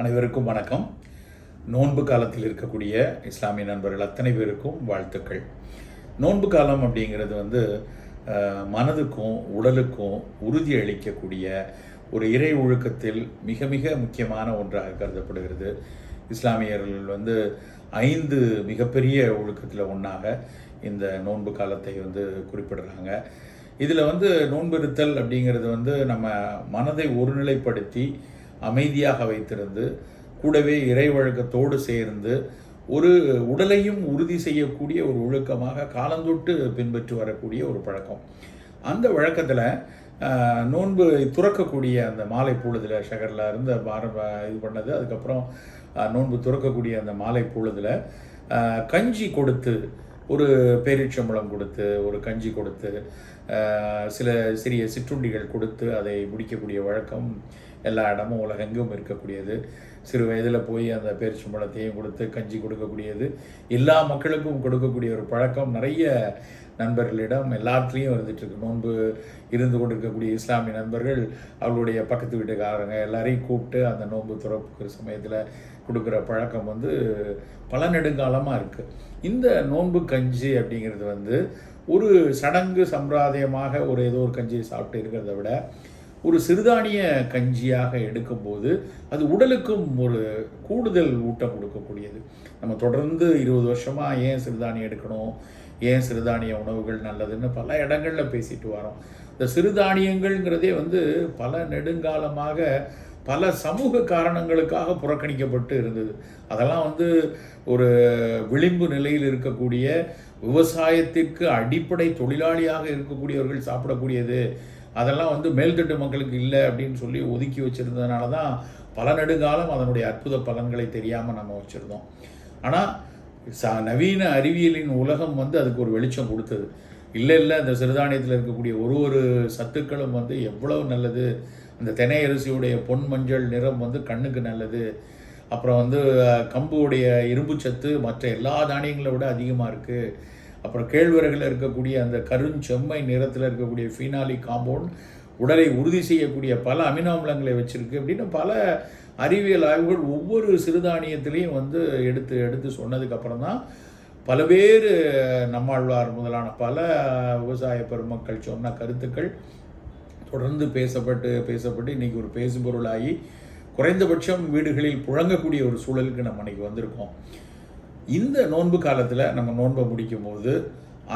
அனைவருக்கும் வணக்கம். நோன்பு காலத்தில் இருக்கக்கூடிய இஸ்லாமிய நண்பர்கள் அத்தனை பேருக்கும் வாழ்த்துக்கள். நோன்பு காலம் அப்படிங்கிறது வந்து மனதுக்கும் உடலுக்கும் உறுதி அளிக்கக்கூடிய ஒரு இறை ஒழுக்கத்தில் மிக மிக முக்கியமான ஒன்றாக கருதப்படுகிறது. இஸ்லாமியர்கள் வந்து ஐந்து மிகப்பெரிய ஒழுக்கத்தில் ஒன்றாக இந்த நோன்பு காலத்தை வந்து குறிப்பிடுறாங்க. இதில் வந்து நோன்பு இருத்தல் அப்படிங்கிறது வந்து நம்ம மனதை ஒருநிலைப்படுத்தி அமைதியாக வைத்திருந்து கூடவே இறை வழக்கத்தோடு சேர்ந்து ஒரு உடலையும் உறுதி செய்யக்கூடிய ஒரு ஒழுக்கமாக காலந்தொட்டு பின்பற்றி வரக்கூடிய ஒரு பழக்கம். அந்த வழக்கத்தில் நோன்பு துறக்கக்கூடிய அந்த மாலை பொழுதுல ஷகரில் இருந்து பாரம் இது பண்ணது அதுக்கப்புறம் நோன்பு துறக்கக்கூடிய அந்த மாலை பொழுதுல கஞ்சி கொடுத்து ஒரு பேரீட்சம்பழம் கொடுத்து ஒரு கஞ்சி கொடுத்து சில சிறிய சிற்றுண்டிகள் கொடுத்து அதை முடிக்கக்கூடிய வழக்கம் எல்லா இடமும் உலகெங்கும் இருக்கக்கூடியது. சிறு வயதில் போய் அந்த பேரிச்சம்பழத்தையும் கொடுத்து கஞ்சி கொடுக்கக்கூடியது. எல்லா மக்களுக்கும் கொடுக்கக்கூடிய ஒரு பழக்கம். நிறைய நண்பர்களிடம் எல்லாத்துலேயும் இருந்துகிட்ருக்கு நோன்பு இருந்து கொண்டிருக்கக்கூடிய இஸ்லாமிய நண்பர்கள் அவர்களுடைய பக்கத்து வீட்டுக்காரங்க எல்லாரையும் கூப்பிட்டு அந்த நோன்பு துறப்புக்கிற சமயத்தில் கொடுக்குற பழக்கம் வந்து பல நெடுங்காலமாக இருக்குது இந்த நோன்பு கஞ்சி அப்படிங்கிறது வந்து ஒரு சடங்கு சம்பிரதாயமாக ஒரு ஏதோ ஒரு கஞ்சியை சாப்பிட்டு இருக்கிறத விட ஒரு சிறுதானிய கஞ்சியாக எடுக்கும்போது அது உடலுக்கும் ஒரு கூடுதல் ஊட்டம் கொடுக்கக்கூடியது. நம்ம தொடர்ந்து இருபது வருஷமாக ஏன் சிறுதானியம் எடுக்கணும்? ஏன் சிறுதானிய உணவுகள் நல்லதுன்னு பல இடங்களில் பேசிட்டு வரோம். இந்த சிறுதானியங்கள்ங்கிறதே வந்து பல நெடுங்காலமாக பல சமூக காரணங்களுக்காக புறக்கணிக்கப்பட்டு இருந்தது. அதெல்லாம் வந்து ஒரு விளிம்பு நிலையில் இருக்கக்கூடிய விவசாயத்திற்கு அடிப்படை தொழிலாளியாக இருக்கக்கூடியவர்கள் சாப்பிடக்கூடியது. அதெல்லாம் வந்து மேல்தட்டு மக்களுக்கு இல்லை அப்படின்னு சொல்லி ஒதுக்கி வச்சுருந்ததுனால தான் பல நெடுங்காலம் அதனுடைய அற்புத பலன்களை தெரியாமல் நம்ம வச்சுருந்தோம். ஆனால் ச நவீன அறிவியலின் உலகம் வந்து அதுக்கு ஒரு வெளிச்சம் கொடுத்தது. இல்லை இல்லை அந்த சிறுதானியத்தில் இருக்கக்கூடிய ஒரு ஒரு சத்துக்களும் வந்து எவ்வளவு நல்லது. அந்த தெனை அரிசியுடைய பொன் மஞ்சள் நிறம் வந்து கண்ணுக்கு நல்லது. அப்புறம் வந்து கம்புடைய இரும்பு சத்து மற்ற எல்லா தானியங்களை விட அதிகமாக இருக்குது அப்புறம் கேழ்வரகில் இருக்கக்கூடிய அந்த கருஞ்செம்மை நிறத்தில் இருக்கக்கூடிய ஃபீனாலி காம்பவுண்ட் உடலை உறுதி செய்யக்கூடிய பல அமினோ அமிலங்களை வச்சுருக்கு அப்படின்னு பல அறிவியல் ஆய்வுகள் ஒவ்வொரு சிறுதானியத்திலையும் வந்து எடுத்து எடுத்து சொன்னதுக்கப்புறம் தான் பல நம்மாழ்வார் முதலான பல விவசாய பெருமக்கள் சொன்ன கருத்துக்கள் தொடர்ந்து பேசப்பட்டு பேசப்பட்டு இன்றைக்கி ஒரு பேசுபொருளாகி குறைந்தபட்சம் வீடுகளில் புழங்கக்கூடிய ஒரு சூழலுக்கு நம்ம அன்றைக்கி வந்திருக்கோம். இந்த நோன்பு காலத்தில் நம்ம நோன்பை முடிக்கும் போது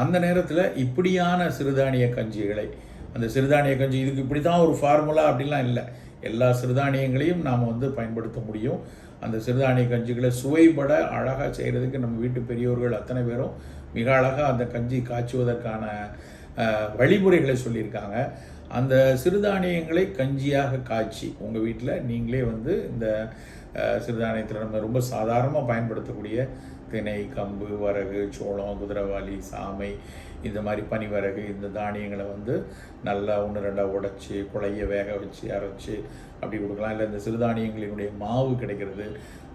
அந்த நேரத்தில் இப்படியான சிறுதானிய கஞ்சிகளை அந்த சிறுதானிய கஞ்சி இதுக்கு இப்படி தான் ஒரு ஃபார்முலா அப்படிலாம் இல்லை. எல்லா சிறுதானியங்களையும் நாம் வந்து பயன்படுத்த முடியும். அந்த சிறுதானிய கஞ்சிகளை சுவைபட அழகாக செய்கிறதுக்கு நம்ம வீட்டு பெரியோர்கள் அத்தனை பேரும் மிக அழகாக அந்த கஞ்சி காய்ச்சுவதற்கான வழிமுறைகளை சொல்லியிருக்காங்க. அந்த சிறுதானியங்களை கஞ்சியாக காய்ச்சி உங்கள் வீட்டில் நீங்களே வந்து இந்த சிறுதானியத்தில் நம்ம ரொம்ப சாதாரணமாக பயன்படுத்தக்கூடிய திணை கம்பு வரகு சோளம் குதிரவாளி சாமை இந்த மாதிரி பனிவரகு இந்த தானியங்களை வந்து நல்லா ஒன்று ரெண்டாக உடச்சி குழைய வேக வச்சு அரைச்சி அப்படி கொடுக்கலாம். இல்லை இந்த சிறுதானியங்களினுடைய மாவு கிடைக்கிறது.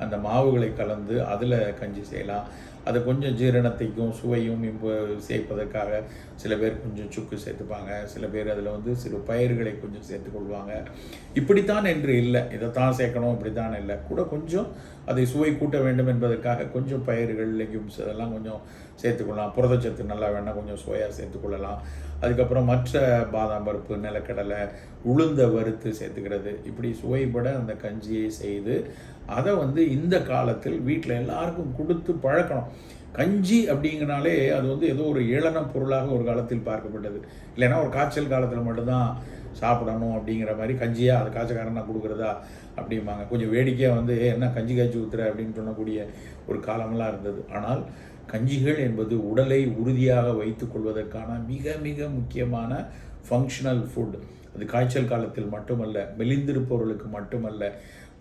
அந்த மாவுகளை கலந்து அதில் கஞ்சி செய்யலாம். அது கொஞ்சம் ஜீரணத்தைக்கும் சுவையும் இப்போ சேர்ப்பதற்காக சில பேர் கொஞ்சம் சுக்கு சேர்த்துப்பாங்க. சில பேர் அதில் வந்து சிறு பயிர்களை கொஞ்சம் சேர்த்துக்கொள்வாங்க இப்படித்தான் என்று இல்லை. இதைத்தான் சேர்க்கணும் இப்படித்தான் இல்லை. கூட கொஞ்சம் அதை சுவை கூட்ட வேண்டும் என்பதற்காக கொஞ்சம் பயிர்கள் லெக்யூம்ஸ் இதெல்லாம் கொஞ்சம் சேர்த்துக்கொள்ளலாம் புரதச்சத்து நல்லா வேணால் கொஞ்சம் சுவையாக சேர்த்துக்கொள்ளலாம் அதுக்கப்புறம் மற்ற பாதாம் பருப்பு நிலக்கடலை உளுந்த வறுத்து சேர்த்துக்கிறது. இப்படி சுவைபட அந்த கஞ்சியை செய்து அதை வந்து இந்த காலத்தில் வீட்டில் எல்லாருக்கும் கொடுத்து பழக்கணும். கஞ்சி அப்படிங்கனாலே அது வந்து ஏதோ ஒரு ஏளன பொருளாக ஒரு காலத்தில் பார்க்கப்பட்டது. இல்லைன்னா ஒரு காய்ச்சல் காலத்தில் மட்டும்தான் சாப்பிடணும் அப்படிங்கிற மாதிரி கஞ்சியாக அது காய்ச்சக்காரனா கொடுக்குறதா அப்படிம்பாங்க. கொஞ்சம் வேடிக்கையாக வந்து என்ன கஞ்சி காய்ச்சி ஊத்துற? அப்படின்னு சொல்லக்கூடிய ஒரு காலமெல்லாம் இருந்தது. ஆனால் கஞ்சிகள் என்பது உடலை உறுதியாக வைத்து கொள்வதற்கான மிக மிக முக்கியமான ஃபங்க்ஷனல் ஃபுட் அது காய்ச்சல் காலத்தில் மட்டுமல்ல மெலிந்திருப்பவர்களுக்கு மட்டுமல்ல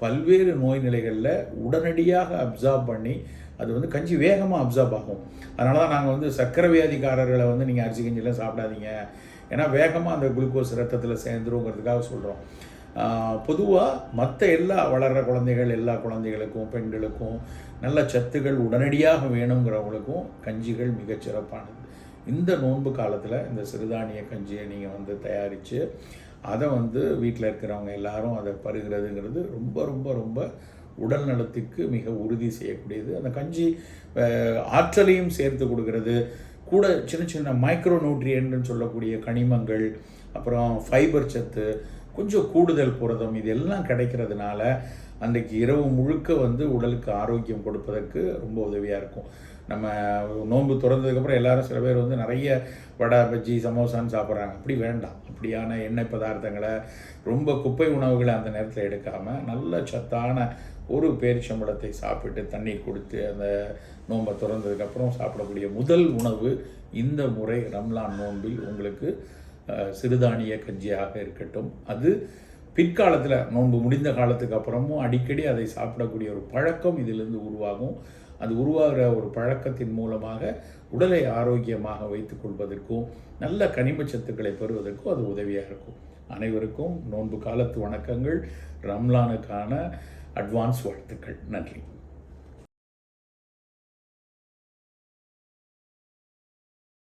பல்வேறு நோய் நிலைகளில் உடனடியாக அப்சார்ப் பண்ணி அது வந்து கஞ்சி வேகமாக அப்சார்ப் ஆகும். அதனால தான் நாங்கள் வந்து சர்க்கரை வியாதிக்காரர்களை வந்து நீங்கள் அரிசி கஞ்சிலாம் சாப்பிடாதீங்க. ஏன்னா வேகமாக அந்த குளுக்கோஸ் ரத்தத்தில் சேர்ந்துருங்கிறதுக்காக சொல்கிறோம் பொதுவாக மற்ற எல்லா வளர்கிற குழந்தைகள் எல்லா குழந்தைகளுக்கும் பெண்களுக்கும் நல்ல சத்துகள் உடனடியாக வேணுங்கிறவங்களுக்கும் கஞ்சிகள் மிகச்சிறப்பானது இந்த நோன்பு காலத்தில் இந்த சிறுதானிய கஞ்சியை நீங்கள் வந்து தயாரித்து அதை வந்து வீட்டில் இருக்கிறவங்க எல்லாரும் அதை பருகிறதுங்கிறது ரொம்ப ரொம்ப ரொம்ப உடல் நலத்துக்கு மிக உறுதி செய்யக்கூடியது. அந்த கஞ்சி ஆற்றலையும் சேர்த்து கொடுக்கறது. கூட சின்ன சின்ன மைக்ரோ நியூட்ரியன்ட்னு சொல்லக்கூடிய கனிமங்கள் அப்புறம் ஃபைபர் சத்து கொஞ்சம் கூடுதல் புரதம் இதெல்லாம் கிடைக்கிறதுனால அன்றைக்கு இரவு முழுக்க வந்து உடலுக்கு ஆரோக்கியம் கொடுப்பதற்கு ரொம்ப உதவியாக இருக்கும். நம்ம நோன்பு திறந்ததுக்கப்புறம் எல்லாரும் சில பேர் வந்து நிறைய வடை பஜ்ஜி சமோசான்னு சாப்பிட்றாங்க. அப்படி வேண்டாம். அப்படியான எண்ணெய் பதார்த்தங்களை ரொம்ப குப்பை உணவுகளை அந்த நேரத்தில் எடுக்காமல் நல்ல சத்தான ஒரு பேரிச்சம்பழத்தை சாப்பிட்டு தண்ணி கொடுத்து அந்த நோன்பை திறந்ததுக்கப்புறம் சாப்பிடக்கூடிய முதல் உணவு இந்த முறை ரம்லான் நோன்பில் உங்களுக்கு சிறுதானிய கஞ்சியாக இருக்கட்டும். அது பிற்காலத்தில் நோன்பு முடிந்த காலத்துக்கு அப்புறமும் அடிக்கடி அதை சாப்பிடக்கூடிய ஒரு பழக்கம் இதிலிருந்து உருவாகும். அது உருவாகிற ஒரு பழக்கத்தின் மூலமாக உடலை ஆரோக்கியமாக வைத்துக் கொள்வதற்கும் நல்ல கனிம சத்துக்களை பெறுவதற்கும் அது உதவியாக இருக்கும். அனைவருக்கும் நோன்பு காலத்து வணக்கங்கள். ரம்லானுக்கான அட்வான்ஸ் வாழ்த்துக்கள். நன்றி.